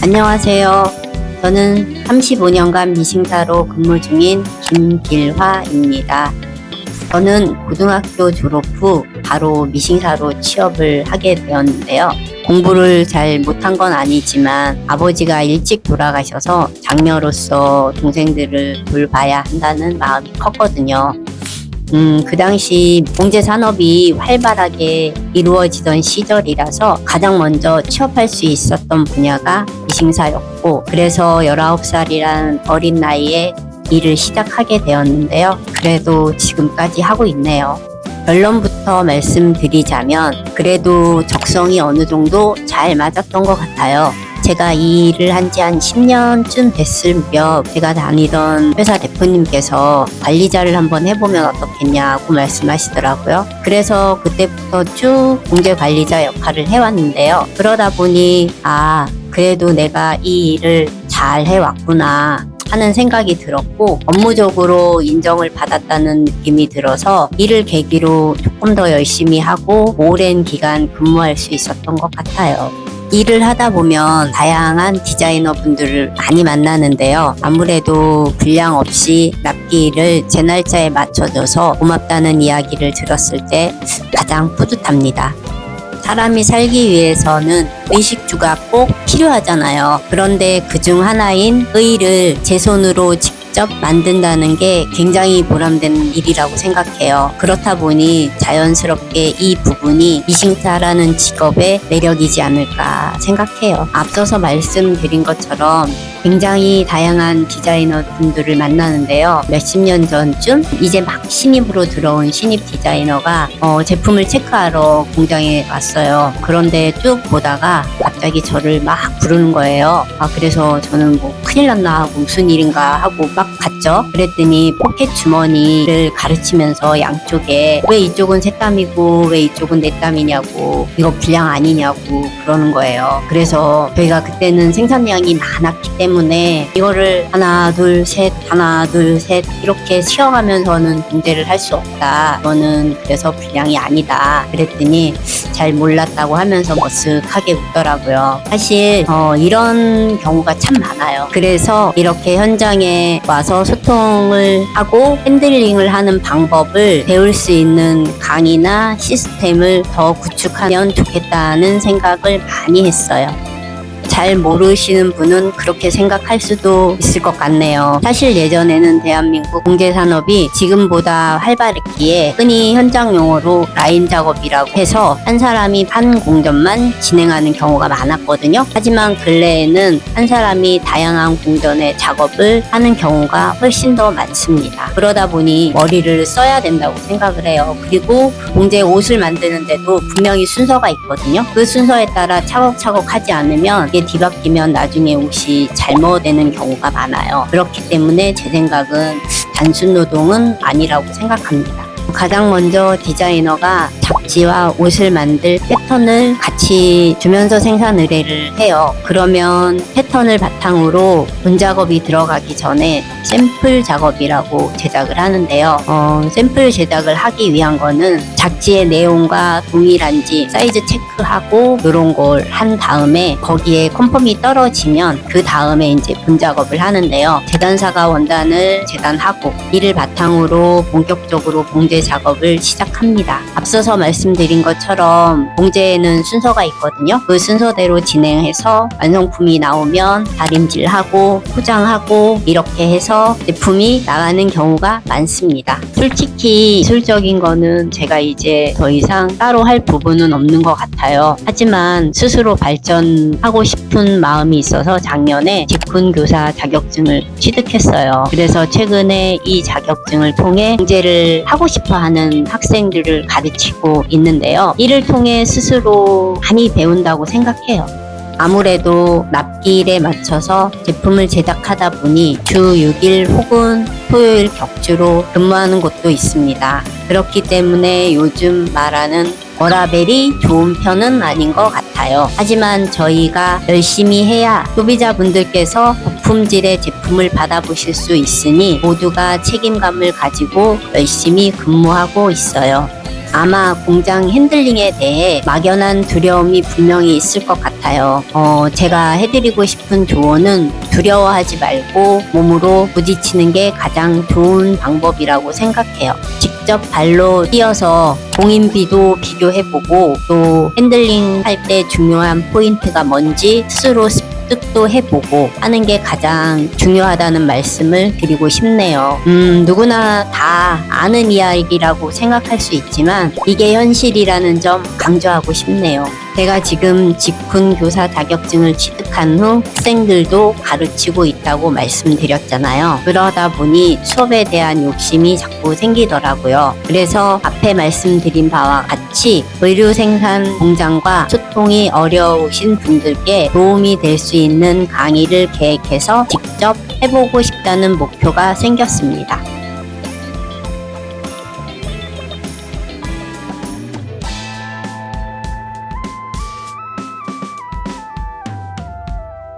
안녕하세요. 저는 35년간 미싱사로 근무 중인 김길화입니다. 저는 고등학교 졸업 후 바로 미싱사로 취업을 하게 되었는데요. 공부를 잘 못한 건 아니지만 아버지가 일찍 돌아가셔서 장녀로서 동생들을 돌봐야 한다는 마음이 컸거든요. 음, 그 당시 봉제 산업이 활발하게 이루어지던 시절이라서 가장 먼저 취업할 수 있었던 분야가 미싱사였고, 그래서 19살이란 어린 나이에 일을 시작하게 되었는데요. 그래도 지금까지 하고 있네요. 결론부터 말씀드리자면, 그래도 적성이 어느 정도 잘 맞았던 것 같아요. 제가 이 일을 한 지 한 10년쯤 됐을 무렵 제가 다니던 회사 대표님께서 관리자를 한번 해보면 어떻겠냐고 말씀하시더라고요. 그래서 그때부터 쭉 공제 관리자 역할을 해왔는데요. 그러다 보니 아 그래도 내가 이 일을 잘 해왔구나. 하는 생각이 들었고 업무적으로 인정을 받았다는 느낌이 들어서 이를 계기로 조금 더 열심히 하고 오랜 기간 근무할 수 있었던 것 같아요. 일을 하다 보면 다양한 디자이너 분들을 많이 만나는데요. 아무래도 분량 없이 납기를 제 날짜에 맞춰줘서 고맙다는 이야기를 들었을 때 가장 뿌듯합니다. 사람이 살기 위해서는 의식주가 꼭 필요하잖아요. 그런데 그 중 하나인 의를 제 손으로 직접 만든다는 게 굉장히 보람된 일이라고 생각해요. 그렇다 보니 자연스럽게 이 부분이 미싱사라는 직업의 매력이지 않을까 생각해요. 앞서서 말씀드린 것처럼 굉장히 다양한 디자이너 분들을 만나는데요. 몇십 년 전쯤 이제 막 신입으로 들어온 신입 디자이너가 어, 제품을 체크하러 공장에 왔어요. 그런데 쭉 보다가 갑자기 저를 막 부르는 거예요. 아, 그래서 저는 뭐 큰일 났나 하고 무슨 일인가 하고 막 갔죠. 그랬더니 포켓 주머니를 가르치면서 양쪽에 왜 이쪽은 새 땀이고 왜 이쪽은 내 땀이냐고 이거 분량 아니냐고 그러는 거예요. 그래서 저희가 그때는 생산량이 많았기 때문에 이거를 하나 둘 셋 하나 둘 셋 이렇게 쉬어가면서는 문제를 할 수 없다. 이거는 그래서 분량이 아니다. 그랬더니 잘 몰랐다고 하면서 머쓱하게 웃더라고요. 사실 어, 이런 경우가 참 많아요. 그래서 이렇게 현장에 와서 소통을 하고 핸들링을 하는 방법을 배울 수 있는 강의나 시스템을 더 구축하면 좋겠다는 생각을 많이 했어요. 잘 모르시는 분은 그렇게 생각할 수도 있을 것 같네요. 사실 예전에는 대한민국 공제 산업이 지금보다 활발했기에 흔히 현장 용어로 라인 작업이라고 해서 한 사람이 한 공전만 진행하는 경우가 많았거든요. 하지만 근래에는 한 사람이 다양한 공전의 작업을 하는 경우가 훨씬 더 많습니다. 그러다 보니 머리를 써야 된다고 생각을 해요. 그리고 공제 옷을 만드는데도 분명히 순서가 있거든요. 그 순서에 따라 차곡차곡 하지 않으면 이게 뒤바뀌면 나중에 옷이 잘못되는 경우가 많아요. 그렇기 때문에 제 생각은 단순 노동은 아니라고 생각합니다. 가장 먼저 디자이너가 잡지와 옷을 만들 패턴을 같이 주면서 생산 의뢰를 해요. 그러면 패턴을 바탕으로 본 작업이 들어가기 전에 샘플 작업이라고 제작을 하는데요. 어, 샘플 제작을 하기 위한 거는 잡지의 내용과 동일한지 사이즈 체크하고 이런 걸 한 다음에 거기에 컨펌이 떨어지면 그 다음에 이제 본 작업을 하는데요. 재단사가 원단을 재단하고 이를 바탕으로 본격적으로 봉제 작업을 시작합니다. 앞서서 말씀드린 것처럼 봉제에는 순서가 있거든요. 그 순서대로 진행해서 완성품이 나오면 다림질하고 포장하고 이렇게 해서 제품이 나가는 경우가 많습니다. 솔직히 기술적인 거는 제가 이제 더 이상 따로 할 부분은 없는 것 같아요. 하지만 스스로 발전하고 싶은 마음이 있어서 작년에 직군 교사 자격증을 취득했어요. 그래서 최근에 이 자격증을 통해 공제를 하고 싶어 하는 학생들을 가르치고 있는데요. 이를 통해 스스로 많이 배운다고 생각해요. 아무래도 납기일에 맞춰서 제품을 제작하다 보니 주 6일 혹은 토요일 격주로 근무하는 곳도 있습니다. 그렇기 때문에 요즘 말하는 워라벨이 좋은 편은 아닌 것 같아요. 하지만 저희가 열심히 해야 소비자분들께서 고품질의 제품을 받아보실 수 있으니 모두가 책임감을 가지고 열심히 근무하고 있어요. 아마 공장 핸들링에 대해 막연한 두려움이 분명히 있을 것 같아요. 어, 제가 해드리고 싶은 조언은 두려워하지 말고 몸으로 부딪히는 게 가장 좋은 방법이라고 생각해요. 직접 발로 뛰어서 공인비도 비교해보고 또 핸들링 할 때 중요한 포인트가 뭔지 스스로 습득도 해보고 하는 게 가장 중요하다는 말씀을 드리고 싶네요. 음, 누구나 다 아는 이야기라고 생각할 수 있지만 이게 현실이라는 점 강조하고 싶네요. 제가 지금 직군 교사 자격증을 취득한 후 학생들도 가르치고 있다고 말씀드렸잖아요. 그러다 보니 수업에 대한 욕심이 자꾸 생기더라고요. 그래서 앞에 말씀드린 바와 같이 의류 생산 공장과 소통이 어려우신 분들께 도움이 될 수 있는 강의를 계획해서 직접 해보고 싶다는 목표가 생겼습니다.